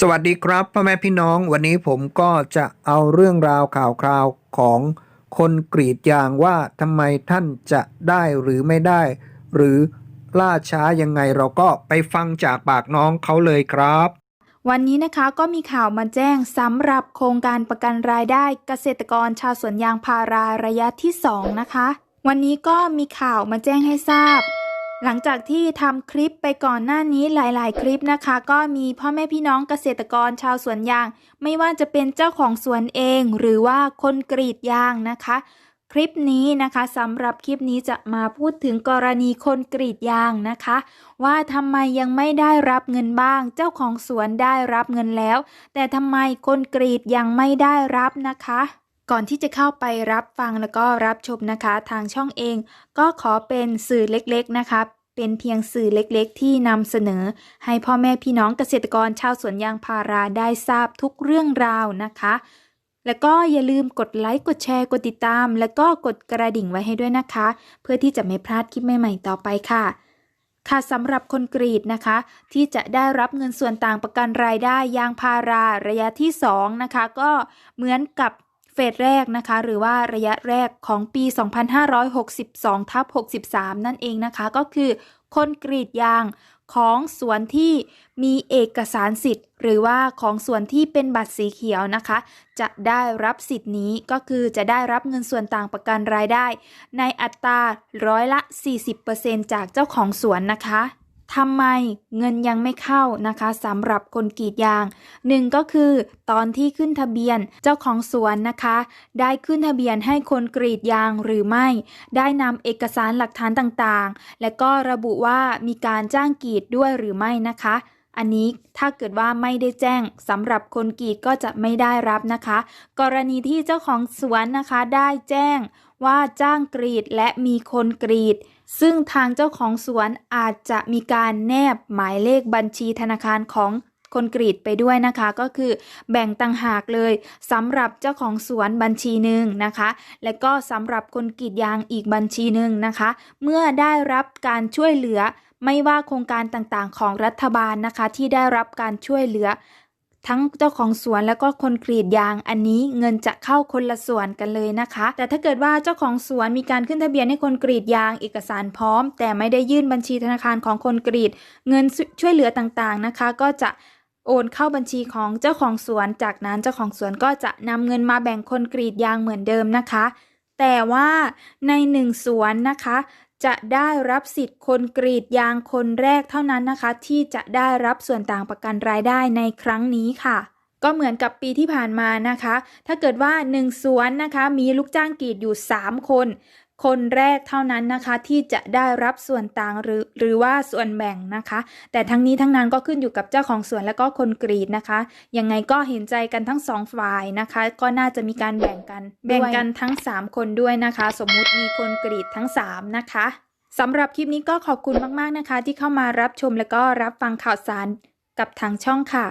สวัสดีครับพ่อแม่พี่น้องวันนี้ผมก็จะเอาเรื่องราวข่าวคราวของคนกรีดยางว่าทำไมท่านจะได้หรือไม่ได้ หรือล่าช้ายังไงเราก็ไปฟังจากปากน้องเขาเลยครับ วันนี้นะคะก็มีข่าวมาแจ้งสำหรับโครงการประกันรายได้เกษตรกรชาวสวนยางพาราระยะที่ 2 นะคะ วันนี้ก็มีข่าวมาแจ้งให้ทราบ หลังจากที่ทำคลิปไปก่อนหน้านี้หลาย ๆ คลิปนะคะ ก็มีพ่อแม่พี่น้องเกษตรกรชาวสวนยาง ไม่ว่าจะเป็นเจ้าของสวนเอง หรือว่าคนกรีดยางนะคะ คลิปนี้นะคะสำหรับคลิปนี้จะมาพูดถึงกรณีคนกรีดยางนะคะ ว่าทำไมยังไม่ได้รับเงินบ้าง เจ้าของสวนได้รับเงินแล้ว แต่ทำไมคนกรีดยังไม่ได้รับนะคะ ก่อนที่จะเข้าไปรับฟังแล้วก็รับชมนะคะ ทางช่องเอง ก็ขอเป็นสื่อเล็กๆนะคะเป็นเพียงสื่อเล็กๆ ที่นำเสนอ ให้พ่อแม่พี่น้องเกษตรกรชาวสวนยางพาราได้ทราบทุกเรื่องราวนะคะ แล้วก็อย่าลืมกดไลค์กดแชร์กดติดตาม แล้วก็กดกระดิ่งไว้ให้ด้วยนะคะ เพื่อที่จะไม่พลาดคลิปใหม่ๆต่อไปค่ะ ค่ะสำหรับคนกรีดนะคะ ที่จะได้รับเงินส่วนต่างประกันรายได้ยางพาราระยะที่ 2 นะคะ ก็เหมือนกับ เฟสแรกนะคะ หรือว่าระยะแรกของปี 2562ทับ63 นั่นเองนะคะ ก็คือ คนกรีดยางของสวนที่มีเอกสารสิทธิ์ หรือว่าของส่วนที่เป็นบัตรสีเขียวนะคะ จะได้รับสิทธิ์นี้ก็คือจะได้รับเงินส่วนต่างประกันรายได้ ในอัตราร้อยละ 40%จากเจ้าของสวนนะคะ ทำไมเงินยังไม่เข้านะคะสำหรับคนกรีดยางหนึ่งก็คือ ตอนที่ขึ้นทะเบียนเจ้าของสวนนะคะ ได้ขึ้นทะเบียนให้คนกรีดยางหรือไม่ ได้นำเอกสารหลักฐานต่างๆ และก็ระบุว่ามีการจ้างกรีดด้วยหรือไม่นะคะอันนี้ถ้าเกิดว่าไม่ได้แจ้งสำหรับคนกรีดก็จะไม่ได้รับนะคะ กรณีที่เจ้าของสวนนะคะได้แจ้งว่าจ้างกรีดและมีคนกรีด ซึ่งทางเจ้าของสวนอาจจะมีการแนบหมายเลขบัญชีธนาคารของคนกรีดไปด้วยนะคะก็คือแบ่งต่างหากเลยสำหรับเจ้าของสวนบัญชีหนึ่งนะคะ และก็สำหรับคนกรีดยางอีกบัญชีหนึ่งนะคะ เมื่อได้รับการช่วยเหลือไม่ว่าโครงการต่างๆ ของรัฐบาลนะคะ ที่ได้รับการช่วยเหลือ ทั้งเจ้าของสวนแล้วก็คนกรีดยาง อันนี้เงินจะเข้าคนละส่วนกันเลยนะคะ แต่ถ้าเกิดว่าเจ้าของสวนมีการขึ้นทะเบียนให้คนกรีดยางเอกสารพร้อม แต่ไม่ได้ยื่นบัญชีธนาคารของคนกรีด เงินช่วยเหลือต่างๆนะคะ ก็จะโอนเข้าบัญชีของเจ้าของสวน จากนั้นเจ้าของสวนก็จะนำเงินมาแบ่งคนกรีดยางเหมือนเดิมนะคะ แต่ว่าในหนึ่งสวนนะคะ จะได้รับสิทธิ์คนกรีดยางคนแรกเท่านั้นนะคะ ที่จะได้รับส่วนต่างประกันรายได้ในครั้งนี้ค่ะ ก็เหมือนกับปีที่ผ่านมานะคะ ถ้าเกิดว่า 1 สวนนะคะ มีลูกจ้างกรีดอยู่ 3 คน คนแรกเท่านั้นนะคะที่จะได้รับส่วนต่างหรือหรือว่าส่วนแบ่งนะคะ แต่ทั้งนี้ทั้งนั้นก็ขึ้นอยู่กับเจ้าของสวนและก็คนกรีดนะคะ ยังไงก็เห็นใจกันทั้งสองฝ่ายนะคะ ก็น่าจะมีการแบ่งกัน แบ่งกันทั้ง 3 คนด้วยนะคะ สมมุติมีคนกรีดทั้ง 3 นะคะสำหรับคลิปนี้ก็ขอบคุณมากๆนะคะ ที่เข้ามารับชมและก็รับฟังข่าวสารกับทางช่องค่ะ